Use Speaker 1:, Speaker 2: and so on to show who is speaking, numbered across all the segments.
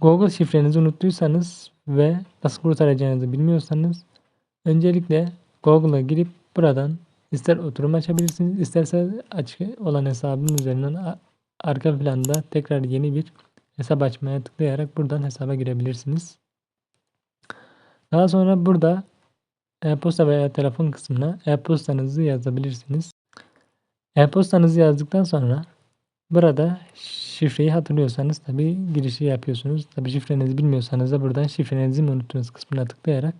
Speaker 1: Google şifrenizi unuttuysanız ve nasıl kurtaracağınızı bilmiyorsanız öncelikle Google'a girip buradan ister oturum açabilirsiniz isterse açık olan hesabın üzerinden arka planda tekrar yeni bir hesap açmaya tıklayarak buradan hesaba girebilirsiniz. Daha sonra burada e-posta veya telefon kısmına e-postanızı yazabilirsiniz. E-postanızı yazdıktan sonra burada şifreyi hatırlıyorsanız tabi girişi yapıyorsunuz. Tabi şifrenizi bilmiyorsanız da buradan şifrenizi mi unuttunuz kısmına tıklayarak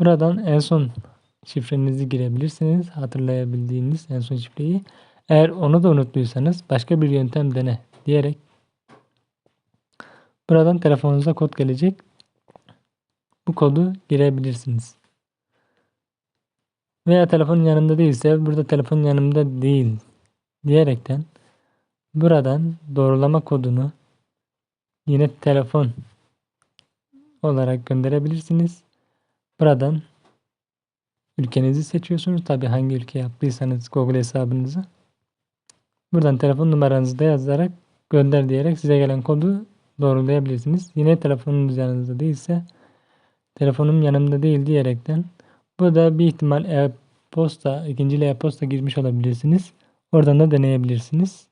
Speaker 1: buradan en son şifrenizi girebilirsiniz. Hatırlayabildiğiniz en son şifreyi. Eğer onu da unuttuysanız başka bir yöntem dene diyerek buradan telefonunuza kod gelecek. Bu kodu girebilirsiniz. Veya telefonun yanında değilse burada telefonun yanımda değil diyerekten buradan doğrulama kodunu yine telefon olarak gönderebilirsiniz. Buradan ülkenizi seçiyorsunuz. Tabi hangi ülke yaptıysanız Google hesabınızı. Buradan telefon numaranızı da yazarak gönder diyerek size gelen kodu doğrulayabilirsiniz. Yine telefonunuz yanınızda değilse telefonum yanımda değil diyerekten bu da bir ihtimal e-posta, ikinci e-posta girmiş olabilirsiniz. Oradan da deneyebilirsiniz.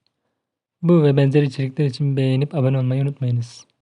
Speaker 1: Bu ve benzer içerikler için beğenip abone olmayı unutmayınız.